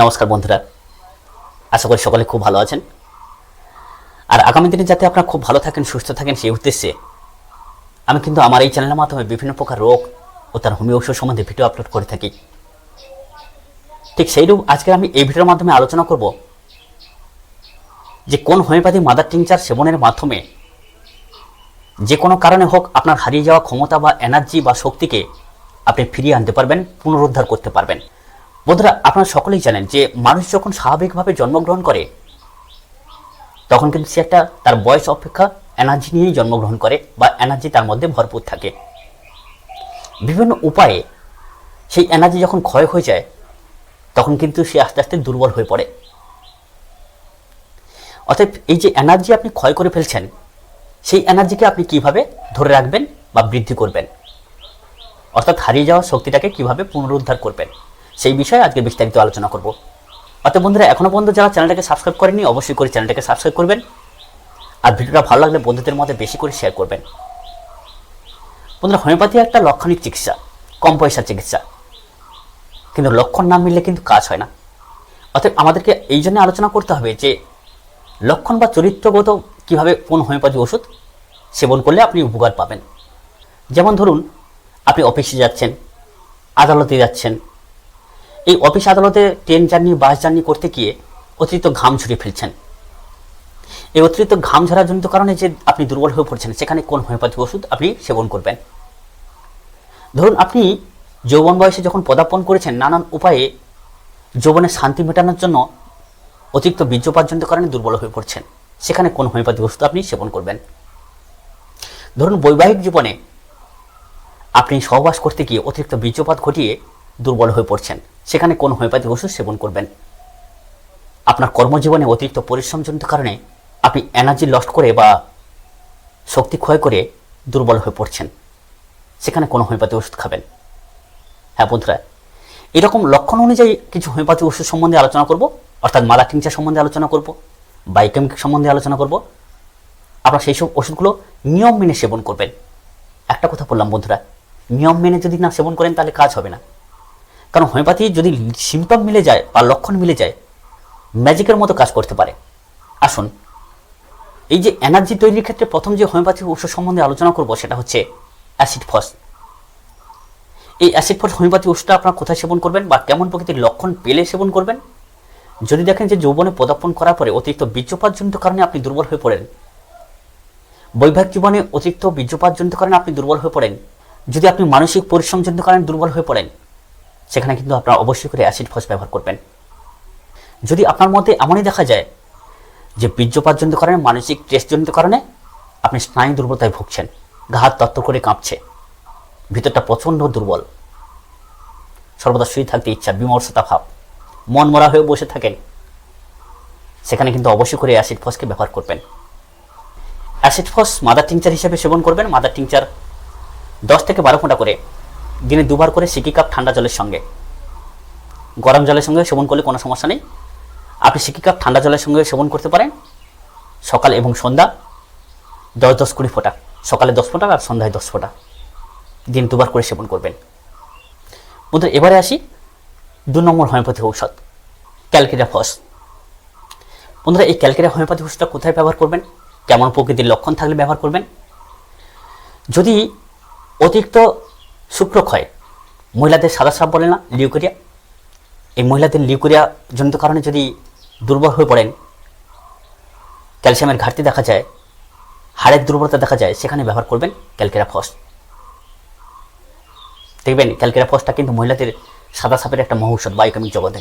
নমস্কার বন্ধুরা। আশা করি সকলে খুব ভালো আছেন। আর আগামী দিনে যাতে আপনারা খুব ভালো থাকেন, সুস্থ থাকেন, সেই উদ্দেশ্যে আমি কিন্তু আমার এই চ্যানেলের মাধ্যমে বিভিন্ন প্রকার রোগ ও তার হোমিও ঔষধ সম্বন্ধে ভিডিও আপলোড করে থাকি। ঠিক সেইরূপ আজকে আমি এই ভিডিওর মাধ্যমে আলোচনা করব যে কোন হোমিওপ্যাথি মাদার টিংচার সেবনের মাধ্যমে যে কোনো কারণে হোক আপনার হারিয়ে যাওয়া ক্ষমতা বা এনার্জি বা শক্তিকে আপনি ফিরিয়ে আনতে পারবেন, পুনরুদ্ধার করতে পারবেন। বন্ধুরা, আপনারা সকলেই জানেন যে মানুষ যখন স্বাভাবিকভাবে জন্মগ্রহণ করে, তখন কিন্তু সে একটা তার বয়স অপেক্ষা এনার্জি নিয়েই জন্মগ্রহণ করে বা এনার্জি তার মধ্যে ভরপুর থাকে। বিভিন্ন উপায়ে সেই এনার্জি যখন ক্ষয় হয়ে যায়, তখন কিন্তু সে আস্তে আস্তে দুর্বল হয়ে পড়ে। অর্থাৎ এই যে এনার্জি আপনি ক্ষয় করে ফেলছেন, সেই এনার্জিকে আপনি কীভাবে ধরে রাখবেন বা বৃদ্ধি করবেন? অর্থাৎ হারিয়ে যাওয়া শক্তিটাকে কীভাবে পুনরুদ্ধার করবেন? সেই বিষয়ে আজকে বিস্তারিত আলোচনা করব। অতএব বন্ধুরা, এখনও পর্যন্ত যারা চ্যানেলটাকে সাবস্ক্রাইব করেনি অবশ্যই করে চ্যানেলটাকে সাবস্ক্রাইব করবেন। আর ভিডিওটা ভালো লাগলে বন্ধুদের মধ্যে বেশি করে শেয়ার করবেন। বন্ধুরা, হোমিওপ্যাথি একটা লক্ষণিক চিকিৎসা, কম পয়সার চিকিৎসা। কিন্তু লক্ষণ না মিললে কিন্তু কাজ হয় না। অতএব আমাদেরকে এই জন্য আলোচনা করতে হবে যে, লক্ষণ বা চরিত্রগত কীভাবে কোন হোমিওপ্যাথি ওষুধ সেবন করলে আপনি উপকার পাবেন। যেমন ধরুন, আপনি অফিসে যাচ্ছেন, আদালতে যাচ্ছেন এই অফিস আদালতে ট্রেন জার্নি, বাস জার্নি করতে গিয়ে অতিরিক্ত ঘাম ঝরিয়ে ফেলছেন। এই অতিরিক্ত ঘাম ঝরাজনিত কারণে যে আপনি দুর্বল হয়ে পড়ছেন, সেখানে কোন হোমিওপ্যাথি ওষুধ আপনি সেবন করবেন? ধরুন, আপনি যৌবন বয়সে যখন পদার্পণ করেছেন, নানান উপায়ে যৌবনের শান্তি মেটানোর জন্য অতিরিক্ত বীর্যপাতজনিত কারণে দুর্বল হয়ে পড়ছেন, সেখানে কোন হোমিওপ্যাথিক ওষুধ আপনি সেবন করবেন? ধরুন, বৈবাহিক জীবনে আপনি সহবাস করতে গিয়ে অতিরিক্ত বীর্যপাত ঘটিয়ে দুর্বল হয়ে পড়ছেন। সেখানে কোন হোমিওপ্যাথি ওষুধ সেবন করবেন। আপনার কর্মজীবনে অতিরিক্ত পরিশ্রমজনিত কারণে আপনি এনার্জি লস্ট করে বা শক্তি ক্ষয় করে দুর্বল হয়ে পড়ছেন। সেখানে কোনো হোমিওপ্যাথি ওষুধ খাবেন। হ্যাঁ বন্ধুরা, এরকম লক্ষণ অনুযায়ী কিছু হোমিওপ্যাথি ওষুধ সম্বন্ধে আলোচনা করব, অর্থাৎ মালা টিংচার সম্বন্ধে আলোচনা করব, বায়োকেমিক সম্বন্ধে আলোচনা করব। আপনারা সেই সব ওষুধগুলো নিয়ম মেনে সেবন করবেন। একটা কথা বললাম বন্ধুরা, নিয়ম মেনে যদি না সেবন করেন তাহলে কাজ হবে না। কারণ হোমিওপ্যাথি যদি সিমটম মিলে যায় বা লক্ষণ মিলে যায় ম্যাজিকের মতো কাজ করতে পারে। আসুন, এই যে এনার্জি তৈরির ক্ষেত্রে প্রথম যে হোমিওপ্যাথি ওষুধ সম্বন্ধে আলোচনা করব সেটা হচ্ছে অ্যাসিড ফস এই অ্যাসিড ফস হোমিওপ্যাথি ওষুধটা আপনারা কোথায় সেবন করবেন বা কেমন প্রকৃতির লক্ষণ পেলে সেবন করবেন? যদি দেখেন যে যৌবনে পদার্পণ করার পরে অতিরিক্ত বীর্যপাতজনিত কারণে আপনি দুর্বল হয়ে পড়েন, বৈবাহিক জীবনে অতিরিক্ত বীর্যপাতজনিত কারণে আপনি দুর্বল হয়ে পড়েন, যদি আপনি মানসিক পরিশ্রমজনিত কারণে দুর্বল হয়ে পড়েন সেখানে কিন্তু আপনারা অবশ্যই করে অ্যাসিড ফস ব্যবহার করবেন। যদি আপনার মধ্যে এমনই দেখা যায় যে বীর্যপাতজনিত কারণে, মানসিক স্ট্রেসজনিত কারণে আপনি স্নায়ু দুর্বলতায় ভুগছেন ঘাত তত্ত্ব করে কাঁপছে, ভিতরটা প্রচণ্ড দুর্বল, সর্বদা শুয়ে থাকতে ইচ্ছা, বিমর্ষতা ভাব, মন মরা হয়ে বসে থাকেন, সেখানে কিন্তু অবশ্যই করে অ্যাসিড ফসকে ব্যবহার করবেন। অ্যাসিড ফস মাদার টিংচার হিসেবে সেবন করবেন। মাদার টিংচার দশ থেকে বারো ফোঁটা করে দিনে দুবার করে সিকি কাপ ঠান্ডা জলের সঙ্গে। গরম জলের সঙ্গে সেবন করলে কোনো সমস্যা নেই। আপনি সিকি কাপ ঠান্ডা জলের সঙ্গে সেবন করতে পারেন। সকাল এবং সন্ধ্যা দশ দশ কুড়ি ফোঁটা। সকালে দশ ফোঁটা আর সন্ধ্যায় দশ ফোঁটা। দিন দুবার করে সেবন করবেন। বন্ধু, এবারে আসি দু নম্বর হোমিওপ্যাথি ঔষধ, ক্যালকেরিয়া ফস। বন্ধুরা, এই ক্যালকেরিয়া হোমিওপ্যাথি ওষুধটা কোথায় ব্যবহার করবেন? কেমন প্রকৃতির লক্ষণ থাকলে ব্যবহার করবেন? যদি অতিরিক্ত শুক্রক্ষয় মহিলাদের সাদা সাপ বলে না, লিউকোরিয়া। এই মহিলাদের লিউকোরিয়া জনিত কারণে যদি দুর্বল হয়ে পড়েন, ক্যালসিয়ামের ঘাটতি দেখা যায়, হাড়ের দুর্বলতা দেখা যায়, সেখানে ব্যবহার করবেন ক্যালকেরা ফস দেখবেন ক্যালকেরা ফসটা কিন্তু মহিলাদের সাদা সাপের একটা মহৌষধ বায়োকেমিক জগতে।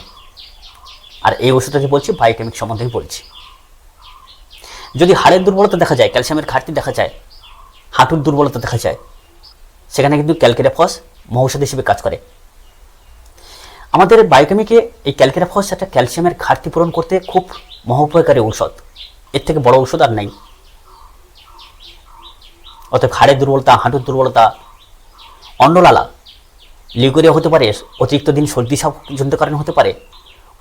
আর এই ওষুধটা যে বলছি বায়োকেমিক সম্বন্ধেই বলছি। যদি হাড়ের দুর্বলতা দেখা যায়, ক্যালসিয়ামের ঘাটতি দেখা যায়, হাঁটুর দুর্বলতা দেখা যায় সেখানে কিন্তু ক্যালকেরা ফস মহৌষধ হিসেবে কাজ করে। আমাদের বায়োকেমিকে এই ক্যালকেরা ফস একটা ক্যালসিয়ামের ঘাটতি পূরণ করতে খুব মহোপকারী ঔষধ। এর থেকে বড় ঔষধ আর নেই। অর্থাৎ হাড়ের দুর্বলতা, হাঁটুর দুর্বলতা, অন্নলালা, লিউকোরিয়া হতে পারে, অতিরিক্ত দিন সর্দি জনিত কারণে হতে পারে,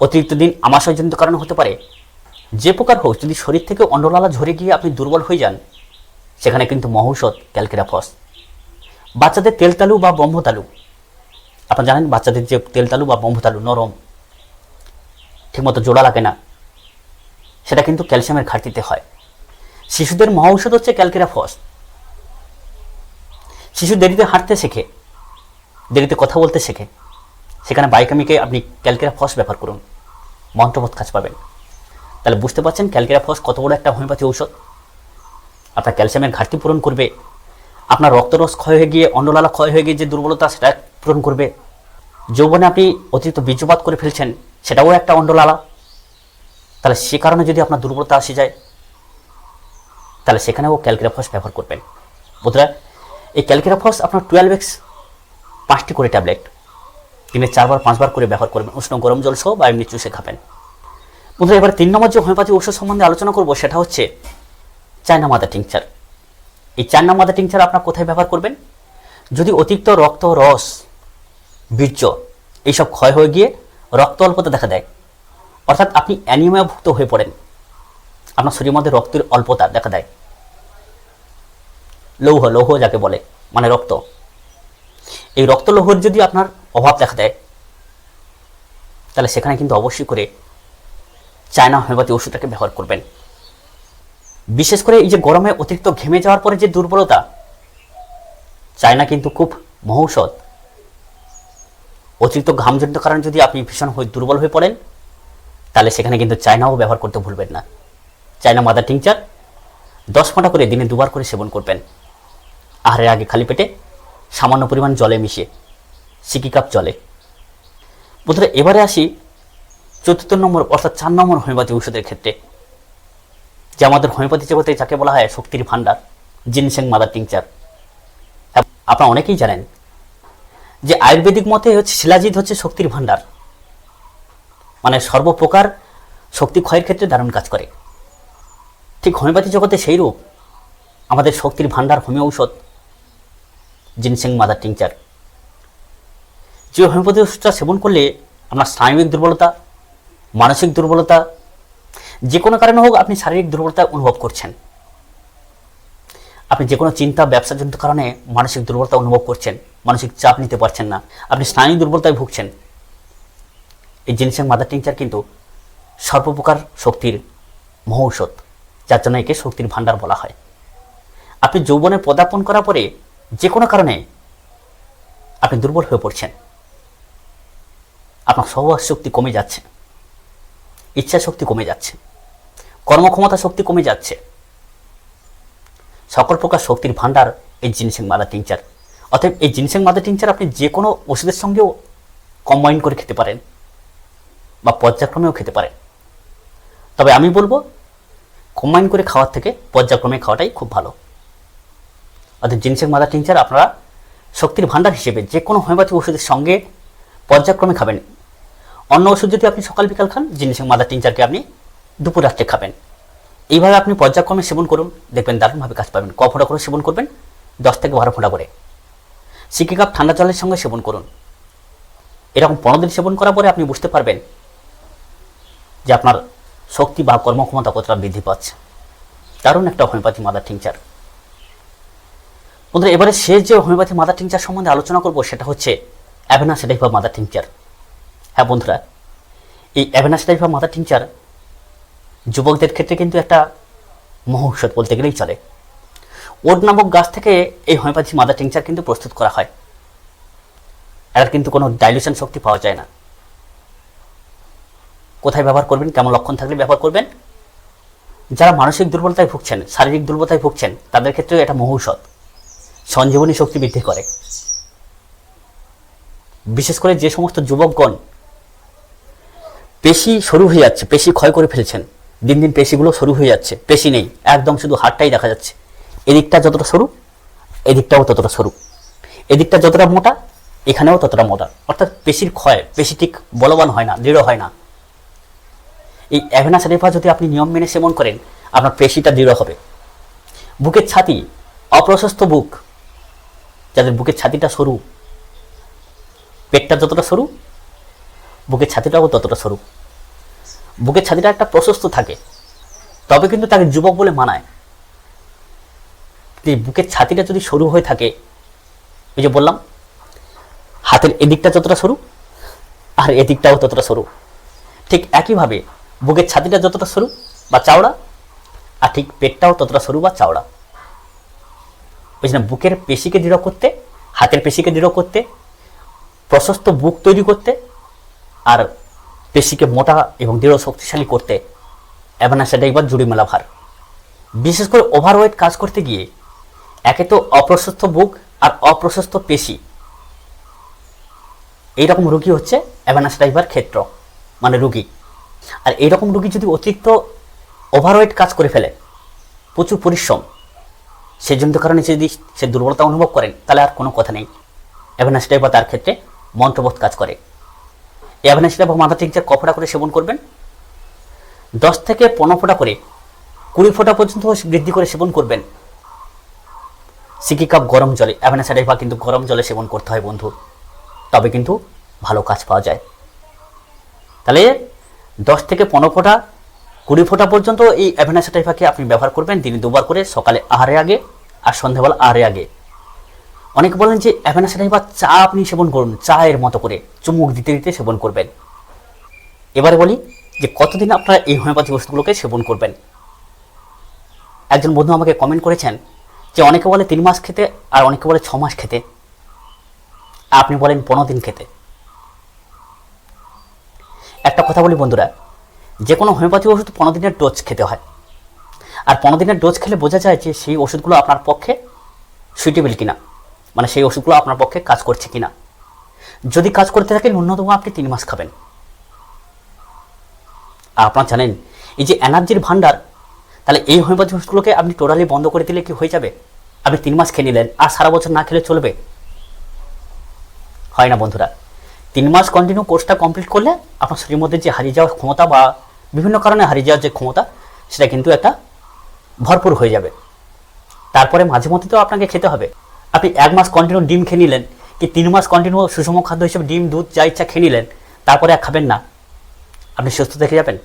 অতিরিক্ত দিন আমাশয়জনিত কারণে হতে পারে। যে প্রকার হোক, যদি শরীর থেকে অন্নলালা ঝরে গিয়ে আপনি দুর্বল হয়ে যান, সেখানে কিন্তু মহৌষধ ক্যালকেরা ফস বাচ্চাদের তেলতালু বা ব্রহ্মতালু আপনারা জানেন বাচ্চাদের যে তেলতালু বা ব্রহ্মতালু নরম, ঠিকমতো জোড়া লাগে না। সেটা কিন্তু ক্যালসিয়ামের ঘাটতিতে হয়। শিশুদের মহা ঔষধ হচ্ছে ক্যালকেরা ফস শিশু দেরিতে হাঁটতে শেখে, দেরিতে কথা বলতে শেখে। সেখানে বাইকামিকে আপনি ক্যালকেরা ফস ব্যবহার করুন। মন্ত্রবোধ কাজ পাবেন। তাহলে বুঝতে পারছেন ক্যালকেরা ফস কত বড় একটা হোমিওপ্যাথি ঔষধ? আপনার ক্যালসিয়ামের ঘাটতি পূরণ করবে আপনার রক্তরস ক্ষয় হয়ে গিয়ে, অন্নলালা ক্ষয় হয়ে গিয়ে যে দুর্বলতা সেটা পূরণ করবে। যৌবনে আপনি অতিরিক্ত বীর্যপাত করে ফেলছেন, সেটাও একটা অন্ডলালা তাহলে সে কারণে যদি আপনার দুর্বলতা আসে যায়, তাহলে সেখানেও ক্যালকেরাফস ব্যবহার করবেন। বন্ধুরা, এই ক্যালকেরাফস আপনার টুয়েলভ এক্স পাঁচটি করে ট্যাবলেট। দিনে চারবার, পাঁচবার করে ব্যবহার করবেন। উষ্ণ গরম জল সহ বা এমনি চুষে খাবেন। বন্ধুরা, এবার তিন নম্বর যে হোমিওপ্যাথি ওষুধ সম্বন্ধে আলোচনা করব, সেটা হচ্ছে চায়না মাদা টিংচার। এই চায়না মাদা টিংচার আপনার কোথায় ব্যবহার করবেন? যদি অতিরিক্ত রক্ত, রস, বীর্য এইসব ক্ষয় হয়ে গিয়ে রক্ত অল্পতা দেখা দেয়, অর্থাৎ আপনি অ্যানিমিয়াভুক্ত হয়ে পড়েন, আপনার শরীরের মধ্যে রক্তের অল্পতা দেখা দেয়। লৌহ লৌহ যাকে বলে মানে রক্ত। এই রক্ত, লৌহর যদি আপনার অভাব দেখা দেয়, তাহলে সেখানে কিন্তু অবশ্যই করে চায়না হোমিওপ্যাথি ওষুধটাকে ব্যবহার করবেন। বিশেষ করে এই যে গরমে অতিরিক্ত ঘেমে যাওয়ার পরে যে দুর্বলতা, চায়না কিন্তু খুব মহৌষধ। অতিরিক্ত ঘামজনিত কারণে যদি আপনি ভীষণ হয়ে দুর্বল হয়ে পড়েন, তাহলে সেখানে কিন্তু চায়নাও ব্যবহার করতে ভুলবেন না। চায়না মাদার টিংচার, দশ ফোঁটা করে দিনে দুবার করে সেবন করবেন। আহারের আগে খালি পেটে সামান্য পরিমাণ জলে মিশিয়ে, সিকি কাপ জলে। বন্ধুরা, এবারে আসি চতুর্থ নম্বর অর্থাৎ চার নম্বর হোমিওপ্যাথি ঔষধের ক্ষেত্রে। যে আমাদের হোমিওপ্যাথি জগতে যাকে বলা হয় শক্তির ভাণ্ডার জিনসেং মাদার টিংচার। আপনারা অনেকেই জানেন যে আয়ুর্বেদিক মতে হচ্ছে শিলাজিৎ হচ্ছে শক্তির ভাণ্ডার। মানে সর্বপ্রকার শক্তি ক্ষয়ের ক্ষেত্রে দারুণ কাজ করে। ঠিক হোমিওপ্যাথি জগতে সেই রূপ আমাদের শক্তির ভাণ্ডার, হোমিও ঔষধ জিনসেং মাদার টিংচার। যে হোমিওপ্যাথি ওষুধটা সেবন করলে আপনার স্নায়বিক দুর্বলতা, মানসিক দুর্বলতা যে কোনো কারণে হোক আপনি শারীরিক দুর্বলতা অনুভব করছেন। আপনি যে কোনো চিন্তা, ব্যবসাজনিত কারণে মানসিক দুর্বলতা অনুভব করছেন, মানসিক চাপ নিতে পারছেন না, আপনি স্নায়ু দুর্বলতায় ভুগছেন। এই জিনিসের মাদার টিংচার কিন্তু সর্বপ্রকার শক্তির মহৌষধ, যার জন্য একে শক্তির ভাণ্ডার বলা হয়। আপনি যৌবনে পদার্পণ করার পরে যে কোনো কারণে আপনি দুর্বল হয়ে পড়ছেন। আপনার সহবাস শক্তি কমে যাচ্ছে। ইচ্ছা শক্তি কমে যাচ্ছে। কর্মক্ষমতা শক্তি কমে যাচ্ছে। সকল প্রকার শক্তির ভাণ্ডার এই জিনিসের মাদার টিংচার অতএব এই জিনিসের মাদার টিংচার আপনি যে কোনো ওষুধের সঙ্গেও কম্বাইন করে খেতে পারেন বা পর্যায়ক্রমেও খেতে পারেন। তবে আমি বলব কম্বাইন করে খাওয়ার থেকে পর্যায়ক্রমে খাওয়াটাই খুব ভালো। অর্থাৎ জিনিসের মাদার টিংচার আপনারা শক্তির ভাণ্ডার হিসেবে যে কোনো হোমিওপ্যাথি ওষুধের সঙ্গে পর্যায়ক্রমে খাবেন। অন্য ওষুধ যদি আপনি সকাল বিকাল খান জিনিসের মাদার টিংচারকে আপনি দুপুর রাত্রে খাবেন। এইভাবে আপনি পর্যায়ক্রমে সেবন করুন, দেখবেন দারুণভাবে কাজ পাবেন। ক ফোঁটা করে সেবন করবেন, দশ থেকে বারো ফোঁটা করে। সিকি কাপ ঠান্ডা জলের সঙ্গে সেবন করুন। এরকম পনেরো দিন সেবন করার পরে আপনি বুঝতে পারবেন যে আপনার শক্তি বা কর্মক্ষমতা কতটা বৃদ্ধি পাচ্ছে। দারুণ একটা হোমিওপ্যাথি মাদার টিংচার। বন্ধুরা, এবারে শেষ যে হোমিওপ্যাথি মাদার টিংচার সম্বন্ধে আলোচনা করব, সেটা হচ্ছে অ্যাভেনাস টাইপ মাদার টিংচার। হ্যাঁ বন্ধুরা, এই অ্যাভেনাস টাইপ মাদার টিংচার যুবকদের ক্ষেত্রে কিন্তু একটা মহৌষধ বলতে গেলেই চলে। ওট নামক গাছ থেকে এই হোমিওপ্যাথি মাদার টিংচার কিন্তু প্রস্তুত করা হয়। এর কিন্তু কোনো ডাইলিউশন শক্তি পাওয়া যায় না। কোথায় ব্যবহার করবেন, কেমন লক্ষণ থাকলে ব্যবহার করবেন? যারা মানসিক দুর্বলতায় ভুগছেন, শারীরিক দুর্বলতায় ভুগছেন, তাদের ক্ষেত্রেও এটা মহৌষধ। সঞ্জীবনী শক্তি বৃদ্ধি করে। বিশেষ করে যে সমস্ত যুবকগণ পেশি সরু হয়ে যাচ্ছে, পেশি ক্ষয় করে ফেলছেন। দিন দিন পেশিগুলো সরু হয়ে যাচ্ছে, পেশি নেই, একদম শুধু হাড়টাই দেখা যাচ্ছে। এদিকটা যতটা সরু, এদিকটাও ততটা সরু। এদিকটা যতটা মোটা, এখানেও ততটা মোটা। অর্থাৎ পেশির ক্ষয়, পেশি ঠিক বলবান হয় না, দৃঢ় হয় না। এই অ্যাভেনা রেফা যদি আপনি নিয়ম মেনে সেবন করেন, আপনার পেশিটা দৃঢ় হবে। বুকের ছাতি, অপ্রশস্ত বুক, যাদের বুকের ছাতিটা সরু, পেটটা যতটা সরু বুকের ছাতিটাও ততটা সরু। বুকের ছাতিটা একটা প্রশস্ত থাকে, তবে কিন্তু তাকে যুবক বলে মানায়। বুকের ছাতিটা যদি সরু হয়ে থাকে ওই যে বললাম, হাতের এদিকটা যতটা সরু, আর এদিকটাও ততটা সরু। ঠিক একইভাবে বুকের ছাতিটা যতটা সরু বা চাওড়া, আর ঠিক পেটটাও ততটা সরু বা চাওড়া। ওই জন্য বুকের পেশিকে দৃঢ় করতে, হাতের পেশিকে দৃঢ় করতে, প্রশস্ত বুক তৈরি করতে আর পেশিকে মোটা এবং দৃঢ় শক্তিশালী করতে অ্যাভানাসাটা এবার জুড়ি মেলা ভার। বিশেষ করে ওভারওয়েট কাজ করতে গিয়ে একে তো অপ্রশস্ত বুক আর অপ্রশস্ত পেশি। এইরকম রুগী হচ্ছে অ্যাভানাস ক্ষেত্র মানে রুগী। আর এইরকম রুগী যদি অতিরিক্ত ওভারওয়েট কাজ করে ফেলে, প্রচুর পরিশ্রম, সেজন্য কারণে যদি সে দুর্বলতা অনুভব করেন, তাহলে আর কোনো কথা নেই। অ্যাভানাস তার ক্ষেত্রে মন্ত্রবোধ কাজ করে। এই অ্যাভানাস ড্রাইভার মাথা টিংচার কফোটা করে সেবন করবেন? দশ থেকে পনেরো ফোঁটা করে, কুড়ি ফোঁটা পর্যন্ত বৃদ্ধি করে সেবন করবেন। সিকি কাপ গরম জলে অ্যাভানাস ড্রাইভার কিন্তু গরম জলে সেবন করতে হয় বন্ধু। তবে কিন্তু ভালো কাজ পাওয়া যায়। তাহলে দশ থেকে পনেরো ফোঁটা, কুড়ি ফোঁটা পর্যন্ত এই অ্যাভেনাসাটাইফাকে আপনি ব্যবহার করবেন, দিনে দুবার করে, সকালে আহারে আগে, আর সন্ধ্যাবেলা আহারে আগে। অনেকে বলেন যে অ্যাভেনাসাটাইফা চা আপনি সেবন করুন, চায়ের মতো করে, চুমুক দিতে দিতে সেবন করবেন। এবারে বলি যে কতদিন আপনারা এই হোমিওপ্যাথি ওষুধগুলোকে সেবন করবেন? একজন বন্ধু আমাকে কমেন্ট করেছেন যে অনেকে বলে তিন মাস খেতে আর অনেকে বলে ছ মাস খেতে। আপনি বলেন পনেরো দিন খেতে। একটা কথা বলি বন্ধুরা, যে কোনো হোমিওপ্যাথি ওষুধ পনেরো দিনের ডোজ খেতে হয়। আর পনেরো দিনের ডোজ খেলে বোঝা যায় যে সেই ওষুধগুলো আপনার পক্ষে সুইটেবল কিনা। মানে সেই ওষুধগুলো আপনার পক্ষে কাজ করছে কিনা? যদি কাজ করতে থাকে ন্যূনতম আপনি তিন মাস খাবেন। আর আপনারা জানেন, এই যে এনার্জির ভান্ডার তাহলে এই হোমিওপ্যাথি ওষুধগুলোকে আপনি টোটালি বন্ধ করে দিলে কি হয়ে যাবে? আপনি তিন মাস খেয়ে নিলেন, আর সারা বছর না খেলে চলবে? হয় না বন্ধুরা? তিন মাস কন্টিনিউ কোর্সটা কমপ্লিট করলে আপনার শরীরের মধ্যে যে হারিয়ে যাওয়ার ক্ষমতা বা বিভিন্ন কারণে হারিয়ে যাওয়ার যে ক্ষমতা, সেটা কিন্তু একটা ভরপুর হয়ে যাবে। তারপরে মাঝে মধ্যে তো আপনাকে খেতে হবে। আপনি এক মাস কন্টিনিউ ডিম খেয়ে নিলেন, কি তিন মাস কন্টিনিউ সুষম খাদ্য হিসেবে ডিম, দুধ যা ইচ্ছা খেয়ে নিলেন, তারপরে আর খাবেন না? আপনি সুস্থ থেকে যাবেন?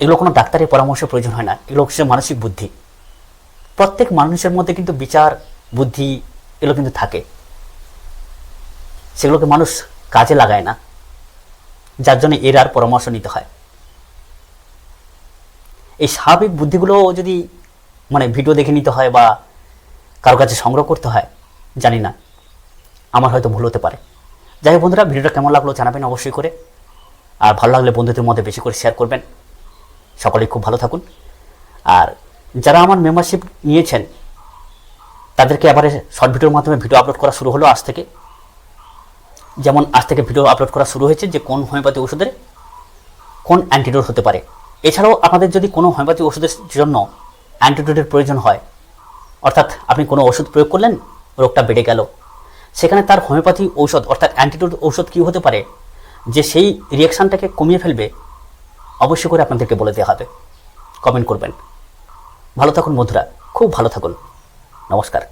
এগুলো কোনো ডাক্তারের পরামর্শের প্রয়োজন হয় না, এগুলো হচ্ছে মানসিক বুদ্ধি। প্রত্যেক মানুষের মধ্যে কিন্তু বিচার, বুদ্ধি, এগুলো কিন্তু থাকে। সেগুলোকে মানুষ কাজে লাগায় না, যার জন্য এর আর পরামর্শ নিতে হয়। এই স্বাভাবিক বুদ্ধিগুলো যদি মানে ভিডিও দেখে নিতে হয় বা কারও কাছে সংগ্রহ করতে হয়, জানি না। আমার হয়তো ভুল হতে পারে। যাই হোক বন্ধুরা, ভিডিওটা কেমন লাগল জানাবেন অবশ্যই করে। আর ভালো লাগলে বন্ধুদের মধ্যে বেশি করে শেয়ার করবেন। সকলেই খুব ভালো থাকুন। আর যারা আমার মেম্বারশিপ নিয়েছেন, তাদেরকে এবারে শর্ট ভিডিওর মাধ্যমে ভিডিও আপলোড করা শুরু হলো আজ থেকে। যেমন আজ থেকে ভিডিও আপলোড করা শুরু হয়েছে যে কোন হোমিওপ্যাথি ওষুধের কোন অ্যান্টিডোট হতে পারে। এছাড়াও আপনাদের যদি কোনো হোমিওপ্যাথি ওষুধের জন্য অ্যান্টিডোটের প্রয়োজন হয় অর্থাৎ আপনি কোনো ওষুধ প্রয়োগ করলেন, রোগটা বেড়ে গেল। সেখানে তার হোমিওপ্যাথি ঔষধ, অর্থাৎ অ্যান্টিডোট ঔষধ কী হতে পারে, যে সেই রিয়াকশানটাকে কমিয়ে ফেলবে, অবশ্যই করে আপনাদেরকে বলে দেওয়া হবে। কমেন্ট করবেন। ভালো থাকুন বন্ধুরা, খুব ভালো থাকুন। নমস্কার।